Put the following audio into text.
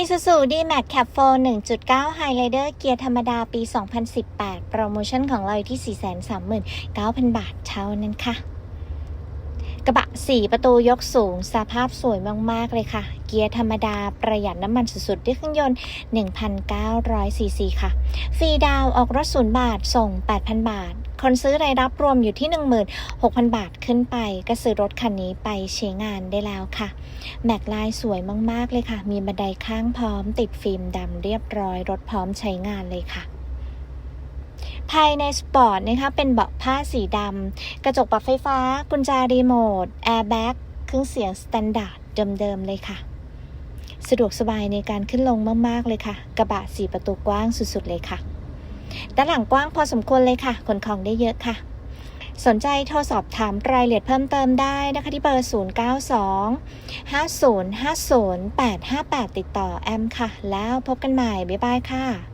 Isuzu D-Max Cap 4 1.9 Highlander เกียร์ธรรมดาปี 2018 โปรโมชั่นของเราอยู่ที่ 439,000 บาทเท่านั้นค่ะ กระบะ 4 ประตูยกสูง สภาพสวยมาก ๆ เลยค่ะ เกียร์ธรรมดาประหยัดน้ำมันสุดๆ ด้วยเครื่องยนต์ 1,900ซีซีค่ะ ฟรีดาวออกรถศูนย์บาท ส่ง 8,000 บาท คนซื้อรายรับรวมอยู่ที่ 16,000 บาทขึ้นไป ก็ซื้อรถคันนี้ไปใช้งานได้แล้วค่ะ แม็กลายสวยมาก ๆ เลยค่ะ มีบันไดข้างพร้อมติดฟิล์มดำเรียบร้อย รถพร้อมใช้งานเลยค่ะ ภายในสปอร์ตนะคะเป็นเบาะผ้าสีดำ กระจกปรับไฟฟ้า กุญแจรีโมท แอร์แบ็กเครื่องเสียงสแตนดาร์ดเดิมๆเลยค่ะ สะดวกสบายในการขึ้นลงมากๆเลยค่ะ กระบะสีประตูกว้างสุดๆเลยค่ะ ด้านหลังกว้างพอสมควรเลยค่ะขนของได้เยอะค่ะ สนใจโทรสอบถามรายละเอียดเพิ่มเติมได้นะคะที่เบอร์ 092 5050 858 ติดต่อแอมค่ะ แล้วพบกันใหม่ บ๊ายบายค่ะ